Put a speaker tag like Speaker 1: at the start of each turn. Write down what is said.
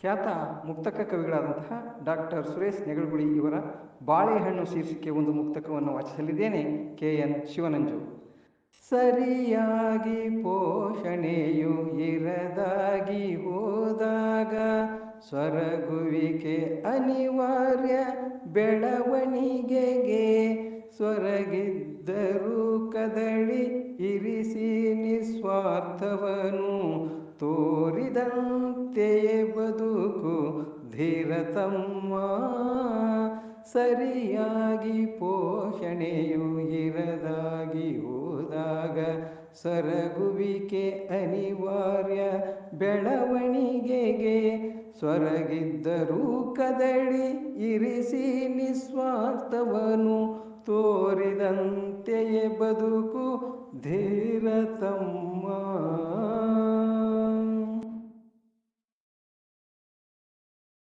Speaker 1: ಖ್ಯಾತ ಮುಕ್ತಕ ಕವಿಗಳಾದಂತಹ ಡಾಕ್ಟರ್ ಸುರೇಶ್ ನೆಗಳಗುಳಿ ಇವರ ಬಾಳೆಹಣ್ಣು ಶೀರ್ಷಿಕೆ ಒಂದು ಮುಕ್ತಕವನ್ನು ವಾಚಿಸಲಿದ್ದೇನೆ ಕೆ ಎನ್ ಶಿವನಂಜು. ಸರಿಯಾಗಿ ಪೋಷಣೆಯು ಇರದಾಗಿ ಹೋದಾಗ ಸ್ವರಗುವಿಕೆ ಅನಿವಾರ್ಯ ಬೆಳವಣಿಗೆಗೆ ಸ್ವರಗಿದ್ದರೂ ಕದಳಿ ನಿಸ್ವಾರ್ಥವನು ತೋರಿದಂತೆಯೇ ಬದುಕು ಧೀರತಮ್ಮ. ಸರಿಯಾಗಿ ಪೋಷಣೆಯು ಇರದಾಗಿ ಹೋದಾಗ ಸೊರಗುವಿಕೆ ಅನಿವಾರ್ಯ ಬೆಳವಣಿಗೆಗೆ ಸೊರಗಿದ್ದರೂ ಕದಳಿ ಇರಿಸಿ ನಿಸ್ವಾರ್ಥವನು ತೋರಿದಂತೆಯೇ ಬದುಕು ಧೀರತಮ್ಮ.